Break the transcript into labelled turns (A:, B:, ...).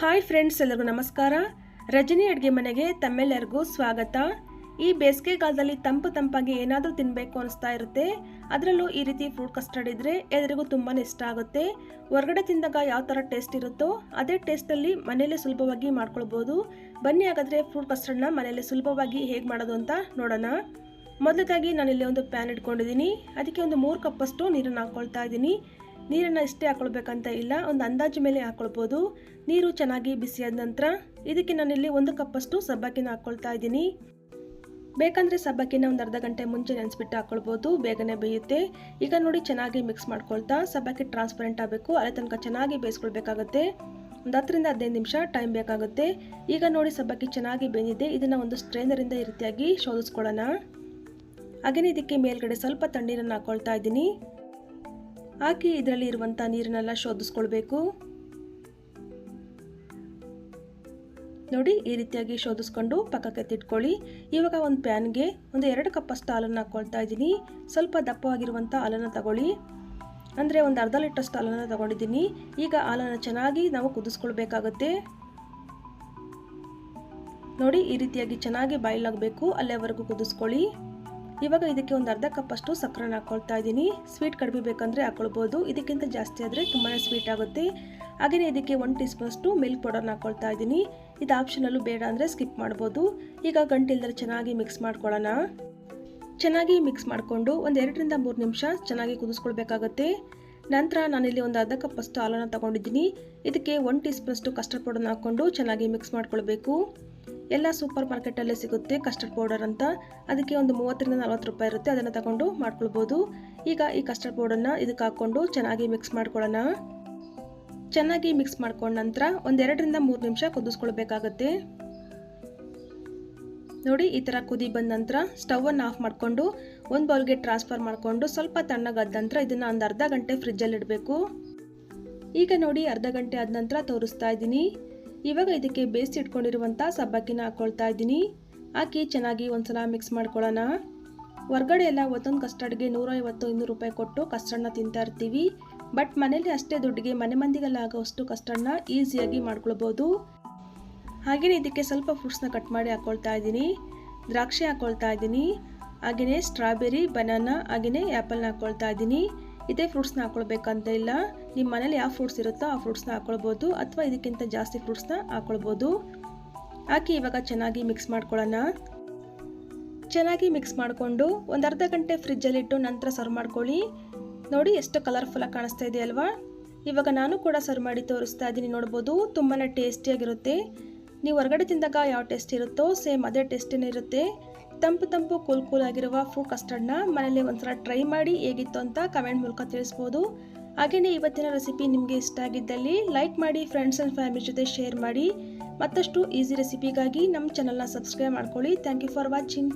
A: Hi friends ಎಲ್ಲರಿಗೂ ನಮಸ್ಕಾರ. ರಜನಿ ಅಡುಗೆ ಮನೆಗೆ ತಮ್ಮೆಲ್ಲರಿಗೂ ಸ್ವಾಗತ. ಈ ಬೇಸಿಗೆಗಾಲದಲ್ಲಿ ತಂಪು ತಂಪಾಗಿ ಏನಾದರೂ ತಿನ್ನಬೇಕು ಅನಿಸ್ತಾ ಇರುತ್ತೆ. ಅದರಲ್ಲೂ ಈ ರೀತಿ ಫ್ರೂಟ್ ಕಸ್ಟರ್ಡ್ ಇದ್ದರೆ ಎಲ್ಲರಿಗೂ ತುಂಬಾ ಇಷ್ಟ ಆಗುತ್ತೆ. ಹೊರಗಡೆ ತಿಂದಾಗ ಯಾವ ಥರ ಟೇಸ್ಟ್ ಇರುತ್ತೋ ಅದೇ ಟೇಸ್ಟಲ್ಲಿ ಮನೆಯಲ್ಲೇ ಸುಲಭವಾಗಿ ಮಾಡ್ಕೊಳ್ಬೋದು. ಬನ್ನಿ ಹಾಗಾದರೆ ಫ್ರೂಟ್ ಕಸ್ಟರ್ಡ್ನ ಮನೆಯಲ್ಲೇ ಸುಲಭವಾಗಿ ಹೇಗೆ ಮಾಡೋದು ಅಂತ ನೋಡೋಣ. ಮೊದಲಿಗಾಗಿ ನಾನಿಲ್ಲಿ ಒಂದು ಪ್ಯಾನ್ ಇಟ್ಕೊಂಡಿದ್ದೀನಿ. ಅದಕ್ಕೆ ಒಂದು ಮೂರು ಕಪ್ಪಷ್ಟು ನೀರನ್ನು ಹಾಕ್ಕೊಳ್ತಾ ಇದ್ದೀನಿ. ನೀರನ್ನು ಇಷ್ಟೇ ಹಾಕೊಳ್ಬೇಕಂತ ಇಲ್ಲ, ಒಂದು ಅಂದಾಜು ಮೇಲೆ ಹಾಕ್ಕೊಳ್ಬೋದು ನೀರು ಚೆನ್ನಾಗಿ ಬಿಸಿಯಾದ ನಂತರ ಇದಕ್ಕೆ ನಾನಿಲ್ಲಿ ಒಂದು ಕಪ್ಪಷ್ಟು ಸಬ್ಬಕ್ಕಿನ ಹಾಕ್ಕೊಳ್ತಾ ಇದ್ದೀನಿ. ಬೇಕಂದರೆ ಸಬ್ಬಕ್ಕಿನ ಒಂದು ಅರ್ಧ ಗಂಟೆ ಮುಂಚೆ ನೆನೆಸ್ಬಿಟ್ಟು ಹಾಕ್ಕೊಳ್ಬೋದು ಬೇಗನೆ ಬೇಯುತ್ತೆ. ಈಗ ನೋಡಿ ಚೆನ್ನಾಗಿ ಮಿಕ್ಸ್ ಮಾಡ್ಕೊಳ್ತಾ ಸಬ್ಬಕ್ಕಿ ಟ್ರಾನ್ಸ್ಪರೆಂಟ್ ಆಗಬೇಕು ಅಲ್ಲೇ ತನಕ ಚೆನ್ನಾಗಿ ಬೇಯಿಸ್ಕೊಳ್ಬೇಕಾಗುತ್ತೆ. ಒಂದು ಹತ್ತರಿಂದ ಹದಿನೈದು ನಿಮಿಷ ಟೈಮ್ ಬೇಕಾಗುತ್ತೆ. ಈಗ ನೋಡಿ ಸಬ್ಬಕ್ಕಿ ಚೆನ್ನಾಗಿ ಬೆಂದಿದೆ ಇದನ್ನು ಒಂದು ಸ್ಟ್ರೈನರಿಂದ ಈ ರೀತಿಯಾಗಿ ಶೋಧಿಸ್ಕೊಳ್ಳೋಣ. ಹಾಗೆಯೇ ಇದಕ್ಕೆ ಮೇಲ್ಗಡೆ ಸ್ವಲ್ಪ ತಣ್ಣೀರನ್ನು ಹಾಕ್ಕೊಳ್ತಾ ಇದ್ದೀನಿ. ಹಾಕಿ ಇದರಲ್ಲಿ ಇರುವಂಥ ನೀರನ್ನೆಲ್ಲ ಶೋಧಿಸ್ಕೊಳ್ಬೇಕು. ನೋಡಿ, ಈ ರೀತಿಯಾಗಿ ಶೋಧಿಸ್ಕೊಂಡು ಪಕ್ಕಕ್ಕೆ ತಿಟ್ಕೊಳ್ಳಿ ಇವಾಗ ಒಂದು ಪ್ಯಾನ್ಗೆ ಒಂದು ಎರಡು ಕಪ್ಪಷ್ಟು ಹಾಲನ್ನು ಹಾಕ್ಕೊಳ್ತಾ ಇದ್ದೀನಿ. ಸ್ವಲ್ಪ ದಪ್ಪವಾಗಿರುವಂಥ ಹಾಲನ್ನು ತಗೊಳ್ಳಿ. ಅಂದರೆ ಒಂದು ಅರ್ಧ ಲೀಟರ್ಷ್ಟು ಹಾಲನ್ನು ತಗೊಂಡಿದ್ದೀನಿ. ಈಗ ಹಾಲನ್ನು ಚೆನ್ನಾಗಿ ನಾವು ಕುದಿಸ್ಕೊಳ್ಬೇಕಾಗುತ್ತೆ. ನೋಡಿ, ಈ ರೀತಿಯಾಗಿ ಚೆನ್ನಾಗಿ ಬಾಯ್ಲಾಗಬೇಕು ಅಲ್ಲೇವರೆಗೂ ಕುದಿಸ್ಕೊಳ್ಳಿ. ಇವಾಗ ಇದಕ್ಕೆ ಒಂದು ಅರ್ಧ ಕಪ್ಪಷ್ಟು ಸಕ್ಕರೆನ ಹಾಕ್ಕೊಳ್ತಾ ಇದ್ದೀನಿ. ಸ್ವೀಟ್ ಕಡಿಮೆ ಬೇಕಂದರೆ ಹಾಕ್ಕೊಳ್ಬೋದು ಇದಕ್ಕಿಂತ ಜಾಸ್ತಿ ಆದರೆ ತುಂಬಾ ಸ್ವೀಟ್ ಆಗುತ್ತೆ. ಹಾಗೆಯೇ ಇದಕ್ಕೆ ಒನ್ ಟೀ ಸ್ಪೂನಷ್ಟು ಮಿಲ್ಕ್ ಪೌಡರ್ನ ಹಾಕ್ಕೊಳ್ತಾ ಇದ್ದೀನಿ. ಇದು ಆಪ್ಷನಲ್ಲೂ ಬೇಡ ಅಂದರೆ ಸ್ಕಿಪ್ ಮಾಡ್ಬೋದು. ಈಗ ಗಂಟಿಲ್ದರೆ ಚೆನ್ನಾಗಿ ಮಿಕ್ಸ್ ಮಾಡ್ಕೊಳ್ಳೋಣ. ಚೆನ್ನಾಗಿ ಮಿಕ್ಸ್ ಮಾಡಿಕೊಂಡು ಒಂದು ಎರಡರಿಂದ ಮೂರು ನಿಮಿಷ ಚೆನ್ನಾಗಿ ಕುದಿಸ್ಕೊಳ್ಬೇಕಾಗತ್ತೆ. ನಂತರ ನಾನಿಲ್ಲಿ ಒಂದು ಅರ್ಧ ಕಪ್ಪಷ್ಟು ಹಾಲನ್ನು ತಗೊಂಡಿದ್ದೀನಿ. ಇದಕ್ಕೆ ಒನ್ ಟೀ ಸ್ಪೂನಷ್ಟು ಕಸ್ಟರ್ಡ್ ಪೌಡರ್ನ ಹಾಕ್ಕೊಂಡು ಚೆನ್ನಾಗಿ ಮಿಕ್ಸ್ ಮಾಡ್ಕೊಳ್ಬೇಕು. ಎಲ್ಲ ಸೂಪರ್ ಮಾರ್ಕೆಟಲ್ಲೇ ಸಿಗುತ್ತೆ ಕಸ್ಟರ್ಡ್ ಪೌಡರ್ ಅಂತ. ಅದಕ್ಕೆ ಒಂದು ಮೂವತ್ತರಿಂದ ನಲ್ವತ್ತು ರೂಪಾಯಿ ಇರುತ್ತೆ. ಅದನ್ನು ತಗೊಂಡು ಮಾಡ್ಕೊಳ್ಬೋದು. ಈಗ ಈ ಕಸ್ಟರ್ಡ್ ಪೌಡರ್ನ ಇದಕ್ಕೆ ಹಾಕ್ಕೊಂಡು ಚೆನ್ನಾಗಿ ಮಿಕ್ಸ್ ಮಾಡ್ಕೊಳ್ಳೋಣ. ಚೆನ್ನಾಗಿ ಮಿಕ್ಸ್ ಮಾಡ್ಕೊಂಡ ನಂತರ ಒಂದೆರಡರಿಂದ ಮೂರು ನಿಮಿಷ ಕುದಿಸ್ಕೊಳ್ಬೇಕಾಗತ್ತೆ. ನೋಡಿ, ಈ ಥರ ಕುದಿ ಬಂದ ನಂತರ ಸ್ಟವನ್ನು ಆಫ್ ಮಾಡಿಕೊಂಡು ಒಂದು ಬೌಲ್ಗೆ ಟ್ರಾನ್ಸ್ಫರ್ ಮಾಡಿಕೊಂಡು ಸ್ವಲ್ಪ ತಣ್ಣಗಾದ ನಂತರ ಇದನ್ನು ಒಂದು ಅರ್ಧ ಗಂಟೆ ಫ್ರಿಜ್ಜಲ್ಲಿ ಇಡಬೇಕು ಈಗ ನೋಡಿ, ಅರ್ಧ ಗಂಟೆ ಆದ ನಂತರ ತೋರಿಸ್ತಾ ಇದ್ದೀನಿ. ಇವಾಗ ಇದಕ್ಕೆ ಬೇಯಿಸಿ ಇಟ್ಕೊಂಡಿರುವಂಥ ಸಬ್ಬಕ್ಕಿನ ಹಾಕ್ಕೊಳ್ತಾ ಇದ್ದೀನಿ. ಹಾಕಿ ಚೆನ್ನಾಗಿ ಒಂದ್ಸಲ ಮಿಕ್ಸ್ ಮಾಡ್ಕೊಳ್ಳೋಣ. ಹೊರ್ಗಡೆ ಎಲ್ಲ ಒಂದೊಂದು ಕಸ್ಟರ್ಡ್ಗೆ ನೂರೈವತ್ತು, ಇನ್ನೂರು ರೂಪಾಯಿ ಕೊಟ್ಟು ಕಸ್ಟರ್ಡ್ನ ತಿಂತಾ ಇರ್ತೀವಿ. ಬಟ್ ಮನೇಲಿ ಅಷ್ಟೇ ದುಡ್ಡಿಗೆ ಮನೆ ಮಂದಿಗೆಲ್ಲ ಆಗೋಷ್ಟು ಕಸ್ಟರ್ಡ್ನ ಈಸಿಯಾಗಿ ಮಾಡ್ಕೊಳ್ಬೋದು. ಹಾಗೆಯೇ ಇದಕ್ಕೆ ಸ್ವಲ್ಪ ಫ್ರೂಟ್ಸ್ನ ಕಟ್ ಮಾಡಿ ಹಾಕ್ಕೊಳ್ತಾ ಇದ್ದೀನಿ. ದ್ರಾಕ್ಷಿ ಹಾಕ್ಕೊಳ್ತಾ ಇದ್ದೀನಿ. ಹಾಗೆಯೇ ಸ್ಟ್ರಾಬೆರಿ ಬನಾನಾ ಹಾಗೆಯೇ ಆ್ಯಪಲ್ನ ಹಾಕ್ಕೊಳ್ತಾ ಇದ್ದೀನಿ. ಇದೇ ಫ್ರೂಟ್ಸ್ನ ಹಾಕೊಳ್ಬೇಕಂತ ಇಲ್ಲ. ನಿಮ್ಮ ಮನೇಲಿ ಯಾವ ಫ್ರೂಟ್ಸ್ ಇರುತ್ತೋ ಆ ಫ್ರೂಟ್ಸ್ನ ಹಾಕ್ಕೊಳ್ಬೋದು ಅಥವಾ ಇದಕ್ಕಿಂತ ಜಾಸ್ತಿ ಫ್ರೂಟ್ಸ್ನ ಹಾಕ್ಕೊಳ್ಬೋದು ಹಾಕಿ ಇವಾಗ ಚೆನ್ನಾಗಿ ಮಿಕ್ಸ್ ಮಾಡ್ಕೊಳ್ಳೋಣ. ಚೆನ್ನಾಗಿ ಮಿಕ್ಸ್ ಮಾಡಿಕೊಂಡು ಒಂದು ಅರ್ಧ ಗಂಟೆ ಫ್ರಿಜ್ಜಲ್ಲಿಟ್ಟು ನಂತರ ಸರ್ವ್ ಮಾಡ್ಕೊಳ್ಳಿ. ನೋಡಿ ಎಷ್ಟು ಕಲರ್ಫುಲ್ಲಾಗಿ ಕಾಣಿಸ್ತಾ ಇದೆ ಅಲ್ವಾ? ಇವಾಗ ನಾನು ಕೂಡ ಸರ್ವ್ ಮಾಡಿ ತೋರಿಸ್ತಾ ಇದ್ದೀನಿ ನೋಡ್ಬೋದು ತುಂಬಾ ಟೇಸ್ಟಿಯಾಗಿರುತ್ತೆ ನೀವು ಹೊರಗಡೆ ತಿಂದಾಗ ಯಾವ ಟೇಸ್ಟ್ ಇರುತ್ತೋ ಸೇಮ್ ಅದೇ ಟೇಸ್ಟಿನೇ ಇರುತ್ತೆ. ತಂಪು ತಂಪು ಕೂಲ್ ಕೂಲ್ ಆಗಿರುವ ಫ್ರೂಟ್ ಕಸ್ಟರ್ಡ್ನ ಮನೇಲಿ ಒಂದ್ಸಲ ಟ್ರೈ ಮಾಡಿ ಹೇಗಿತ್ತು ಅಂತ ಕಮೆಂಟ್ ಮೂಲಕ ತಿಳಿಸ್ಬೋದು. ಹಾಗೆಯೇ ಇವತ್ತಿನ ರೆಸಿಪಿ ನಿಮಗೆ ಇಷ್ಟ ಆಗಿದ್ದಲ್ಲಿ ಲೈಕ್ ಮಾಡಿ ಫ್ರೆಂಡ್ಸ್ ಆ್ಯಂಡ್ ಫ್ಯಾಮಿಲಿ ಜೊತೆ ಶೇರ್ ಮಾಡಿ. ಮತ್ತಷ್ಟು ಈಸಿ ರೆಸಿಪಿಗಾಗಿ ನಮ್ಮ ಚಾನಲ್ನ ಸಬ್ಸ್ಕ್ರೈಬ್ ಮಾಡ್ಕೊಳ್ಳಿ. Thank you for watching